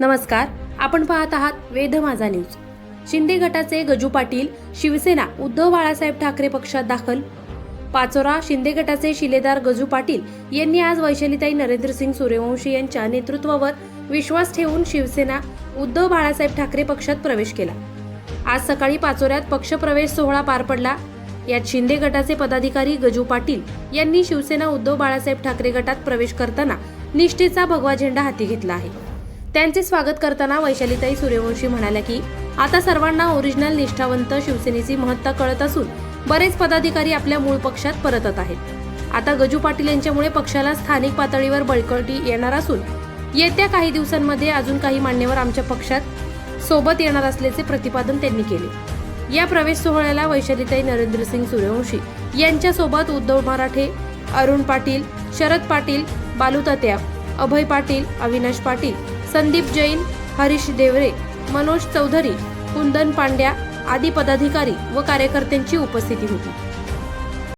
नमस्कार आपण पाहत आहात वेध माझा न्यूज. शिंदे गटाचे गजू पाटील शिवसेना उद्धव बाळासाहेब ठाकरे पक्षात दाखल. पाचोरा शिंदे गटाचे शिलेदार गजू पाटील यांनी आज वैशालीताई नरेंद्रसिंग सूर्यवंशी यांच्या नेतृत्वावर विश्वास ठेवून शिवसेना उद्धव बाळासाहेब ठाकरे पक्षात प्रवेश केला. आज सकाळी पाचोऱ्यात पक्षप्रवेश सोहळा पार पडला. यात शिंदे गटाचे पदाधिकारी गजू पाटील यांनी शिवसेना उद्धव बाळासाहेब ठाकरे गटात प्रवेश करताना निष्ठेचा भगवा झेंडा हाती घेतला आहे. त्यांचे स्वागत करताना वैशालीताई सूर्यवंशी म्हणाल्या की आता सर्वांना ओरिजिनल निष्ठावंत शिवसेनेची महत्ता कळत असून बरेच पदाधिकारी आपल्या मूळ पक्षात परतत आहेत. आता गजू पाटील यांच्यामुळे पक्षाला स्थानिक पातळीवर बळकटी येणार असून येत्या काही दिवसांमध्ये अजून काही मान्यवर आमच्या पक्षात सोबत येणार असल्याचे प्रतिपादन त्यांनी केले. या प्रवेश सोहळ्याला वैशालीताई नरेंद्रसिंग सूर्यवंशी यांच्यासोबत उद्धव मराठे अरुण पाटील शरद पाटील बालू तात्या अभय पाटील अविनाश पाटील संदीप जैन हरीश देवरे मनोज चौधरी कुंदन पांड्या आदी पदाधिकारी व कार्यकर्त्यांची उपस्थिती होती.